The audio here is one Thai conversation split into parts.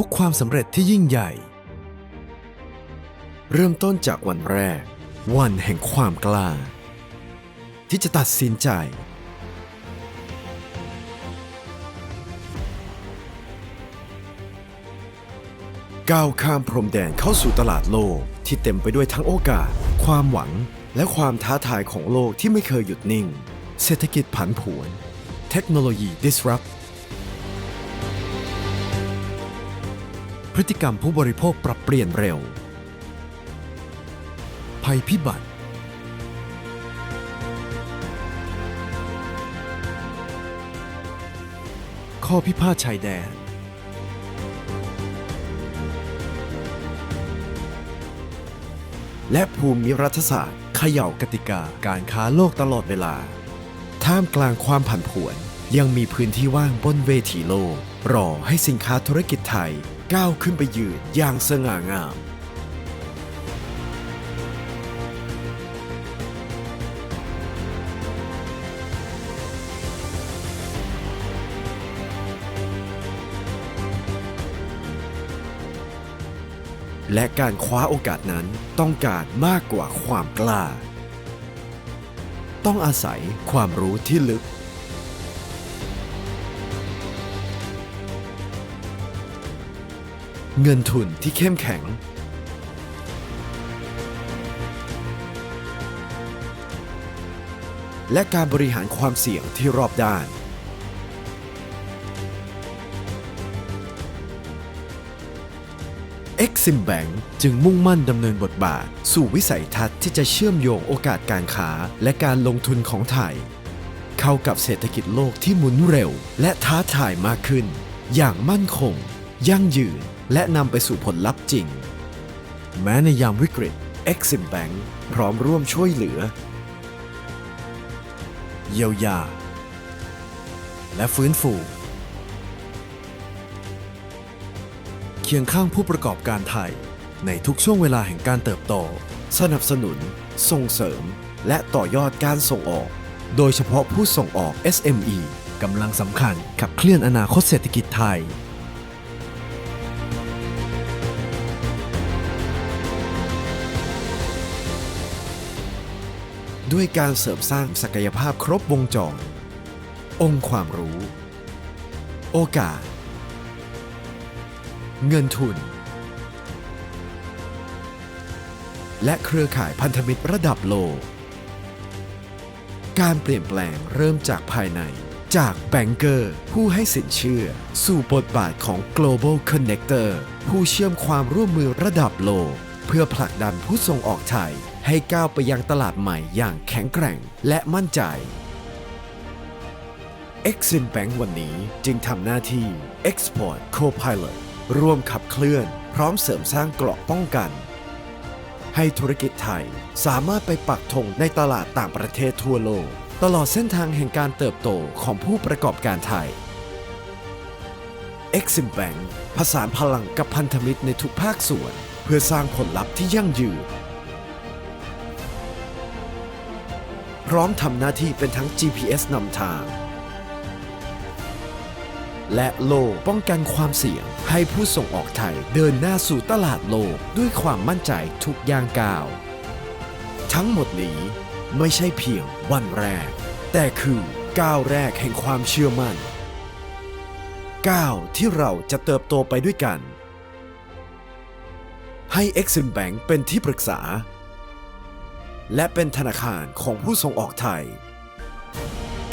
ทุกความสำเร็จที่ยิ่งใหญ่ เริ่มต้นจากวันแรก วันแห่งความกล้า ที่จะตัดสินใจ ก้าวข้ามพรมแดนเข้าสู่ตลาดโลกที่เต็มไปด้วยทั้งโอกาส ความหวัง และความท้าทายของโลกที่ไม่เคยหยุดนิ่ง เศรษฐกิจผันผวน เทคโนโลยี disrupt พฤติกรรมผู้บริโภคปรับเปลี่ยนเร็ว ภัยพิบัติ ข้อพิพาทชายแดน และภูมิรัฐศาสตร์เขย่ากติกาการค้าโลกตลอดเวลา ท่ามกลางความผันผวนยังมีพื้นที่ว่างบนเวทีโลก รอให้สินค้าธุรกิจไทย ก้าวขึ้นไปยืนอย่างสง่างาม และการคว้าโอกาสนั้นต้องการมากกว่าความกล้า ต้องอาศัยความรู้ที่ลึก เงินทุนที่เข้มแข็ง และการบริหารความเสี่ยงที่รอบด้าน Exim Bank จึงมุ่งมั่นดำเนินบทบาท สู่วิสัยทัศน์ที่จะเชื่อมโยงโอกาสการค้าและการลงทุนของไทย เข้ากับเศรษฐกิจโลกที่หมุนเร็ว และท้าทายมากขึ้น อย่างมั่นคง ยั่งยืน และนำไปสู่ผลลัพธ์จริง แม้ในยามวิกฤต Exim Bank พร้อมร่วมช่วยเหลือ เยียวยา และฟื้นฟู เคียงข้างผู้ประกอบการไทย ในทุกช่วงเวลาแห่งการเติบโต สนับสนุน ส่งเสริม และต่อยอดการส่งออก โดยเฉพาะผู้ส่งออก SME กำลังสำคัญขับเคลื่อนอนาคตเศรษฐกิจไทย ด้วยการเสริมสร้างศักยภาพครบวงจร องค์ความรู้ โอกาส เงินทุน และเครือข่ายพันธมิตรระดับโลก การเปลี่ยนแปลงเริ่มจากภายใน จากแบงเกอร์ ผู้ให้สินเชื่อ สู่บทบาทของ global connector ผู้เชื่อมความร่วมมือระดับโลก เพื่อผลักดันผู้ส่งออกไทย ให้ก้าวไปยังตลาดใหม่อย่างแข็งแกร่งและมั่นใจ Exim Bank วันนี้จึงทำหน้าที่ Export Co-Pilot ร่วมขับเคลื่อน พร้อมเสริมสร้างเกราะป้องกัน ให้ธุรกิจไทยสามารถไปปักธงในตลาดต่างประเทศทั่วโลก ตลอดเส้นทางแห่งการเติบโตของผู้ประกอบการไทย Exim Bank ผสานพลังกับพันธมิตรในทุกภาคส่วน เพื่อสร้างผลลัพธ์ที่ยั่งยืน พร้อมทำหน้าที่เป็นทั้ง GPS นำทาง และโลป้องกันความเสี่ยง ให้ผู้ส่งออกไทยเดินหน้าสู่ตลาดโลกด้วยความมั่นใจทุกย่างก้าว ทั้งหมดนี้ไม่ใช่เพียงวันแรก แต่คือก้าวแรกแห่งความเชื่อมั่นก้าวที่เราจะเติบโตไปด้วยกัน ให้ Exim Bank เป็นที่ปรึกษา และเป็นธนาคารของผู้ส่งออกไทย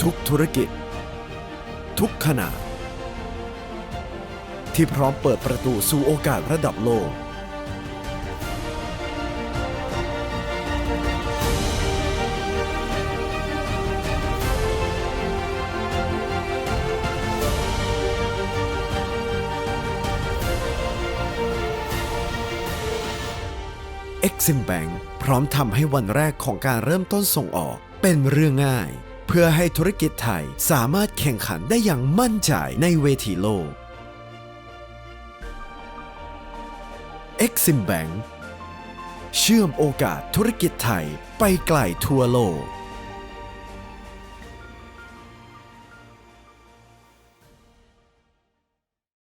ทุกธุรกิจ ทุกขนาดที่พร้อมเปิดประตูสู่โอกาสระดับโลก Exim Bank พร้อมทำให้วันแรกของการเริ่มต้นส่งออกเป็นเรื่องง่าย เพื่อให้ธุรกิจไทยสามารถแข่งขันได้อย่างมั่นใจในเวทีโลก Exim Bank เชื่อมโอกาสธุรกิจไทยไปไกลทั่วโลก